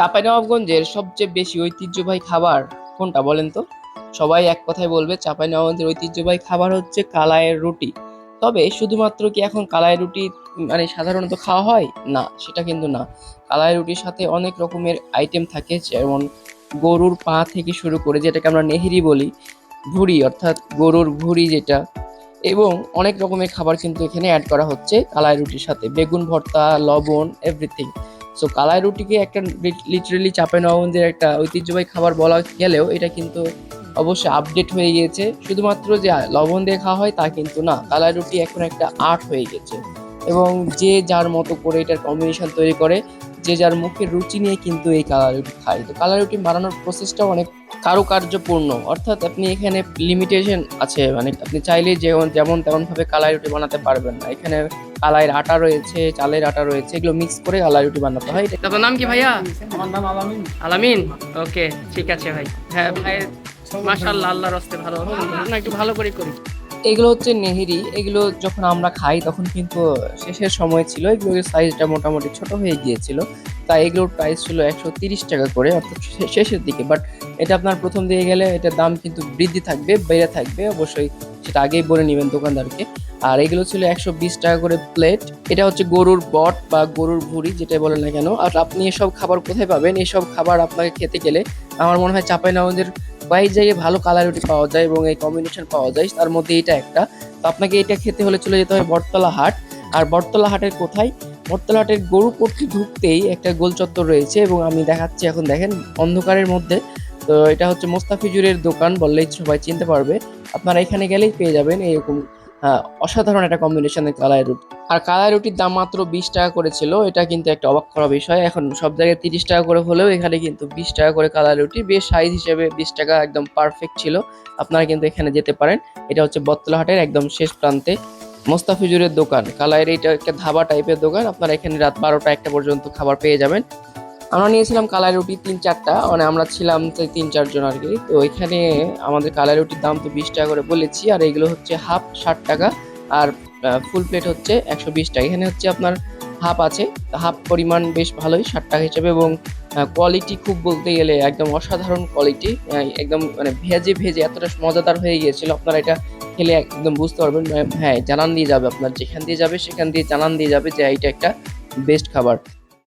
চাঁপাইনবাবগঞ্জের সবচেয়ে বেশি ঐতিহ্যবাহী খাবার কোনটা বলেন তো? সবাই এক কথায় বলবে চাঁপাইনবাবগঞ্জের ঐতিহ্যবাহী খাবার হচ্ছে কালায়ের রুটি। তবে শুধুমাত্র কি এখন কালায়ের রুটি মানে সাধারণত খাওয়া হয়? না, সেটা কিন্তু না। কালায়ের রুটির সাথে অনেক রকমের আইটেম থাকে, যেমন গরুর পা থেকে শুরু করে যেটাকে আমরা নেহেরি বলি, ভুড়ি অর্থাৎ গরুর ভুড়ি যেটা, এবং অনেক রকমের খাবার কিন্তু এখানে অ্যাড করা হচ্ছে কালাই রুটির সাথে। বেগুন ভর্তা, লবণ এভরিথিং সো কালাই রুটিকে একটা লিটারেলি চাপে নবগঞ্জের একটা ঐতিহ্যবাহী খাবার বলা গেলেও এটা কিন্তু অবশ্যই আপডেট হয়ে গিয়েছে। শুধুমাত্র যে লবণ দিয়ে খাওয়া হয় তা কিন্তু না, কালাই রুটি এখন একটা আর্ট হয়ে গেছে। এবং যে যার মতো করে এটার কম্বিনেশন তৈরি করে, যে যার মুখের রুচি নিয়ে কিন্তু এই কালার রুটি খায়। তো কালাই রুটি বানানোর প্রসেসটা অনেক কারুকার্যপূর্ণ। অর্থাৎ আপনি এখানে লিমিটেশন আছে মানে আপনি চাইলে যেমন যেমন তেমন ভাবে কালাই রুটি বানাতে পারবেন না। এখানে কালাইয়ের আটা রয়েছে চালের আটা রয়েছে এগুলো মিক্স করে কালাই রুটি বানাতে হয়। আপনার নাম কি ভাইয়া? আমার নাম আলামিন। আলামিন? ওকে ঠিক আছে ভাই। হ্যাঁ ভাই মাশাআল্লাহ আল্লাহর রাস্তে ভালো। না একটু ভালো করে করি। এগুলো হচ্ছে নেহেরি। এগুলো যখন আমরা খাই তখন কিন্তু শেষের সময় ছিল। এগুলোর সাইজটা মোটামুটি ছোট হয়ে গিয়েছিল। তাই এগুলোর প্রাইস ছিল একশো তিরিশ টাকা করে অর্থাৎ শেষের দিকে। বাট এটা আপনার প্রথম দিকে গেলে এটার দাম কিন্তু বৃদ্ধি থাকবে বেড়ে থাকবে। অবশ্যই সেটা আগেই বলে নেবেন দোকানদারকে। আর এগুলো ছিল একশো বিশ টাকা করে প্লেট এটা হচ্ছে গরুর বট বা গরুর ভুড়ি যেটাই বলেন না কেন। আর আপনি এসব খাবার কোথায় পাবেন? এসব খাবার আপনাকে খেতে গেলে আমার মনে হয় চাপাই নগরের কয়েক জায়গায় ভালো কালার রুটি পাওয়া যায় এবং এই কম্বিনেশন পাওয়া যায়। তার মধ্যে এটা একটা। তো আপনাকে এটা খেতে হলে চলে যেতে হবে বটতলা হাট। আর বটতলা হাটের কোথায়? বটতলা হাটের গরু পট্টি ঢুকতেই একটা গোল চত্বর রয়েছে এবং আমি দেখাচ্ছি এখন দেখেন অন্ধকারের মধ্যে। তো এটা হচ্ছে মোস্তাফিজুরের দোকান বললেই সবাই চিনতে পারবে। আপনারা এখানে গেলেই পেয়ে যাবেন এরকম আহ, অসাধারণ একটা কম্বিনেশনের কালাই রুটি। আর কালাই রুটির দাম মাত্র বিশ টাকা করে ছিল এটা কিন্তু একটা অবাক করা বিষয়। এখন সব জায়গায় তিরিশ টাকা করে হলেও এখানে কিন্তু বিশ টাকা করে কালাই রুটি, বেশ সাইজ হিসেবে বিশ টাকা একদম পারফেক্ট ছিল। আপনারা কিন্তু এখানে যেতে পারেন। এটা হচ্ছে বত্তলা হাটের একদম শেষ প্রান্তে মোস্তাফিজুরের দোকান। কালাইয়ের এটা একটা ধাবা টাইপের দোকান। আপনারা এখানে রাত বারোটা একটা পর্যন্ত খাবার পেয়ে যাবেন। আমরা নিয়েছিলাম কালাই রুটি তিন চারটা মানে আমরা ছিলাম তিন চারজন আর কি। তো এখানে আমাদের কালাই রুটির দাম তো বিশ টাকা করে বলেছি, আর এগুলো হচ্ছে হাফ ষাট টাকা, আর ফুল প্লেট হচ্ছে একশো বিশ টাকা। এখানে হচ্ছে আপনার হাফ আছে হাফ পরিমাণ বেশ ভালোই, ষাট টাকা হিসেবে এবং কোয়ালিটি খুব বলতে গেলে একদম অসাধারণ কোয়ালিটি একদম মানে ভেজে ভেজে এতটা মজাদার হয়ে গিয়েছিল, আপনারা এটা খেলে একদম বুঝতে পারবেন হ্যাঁ জানান দিয়ে যাবে আপনার, যেখান দিয়ে যাবে সেখান দিয়ে জানান দিয়ে যাবে যে এইটা একটা বেস্ট খাবার।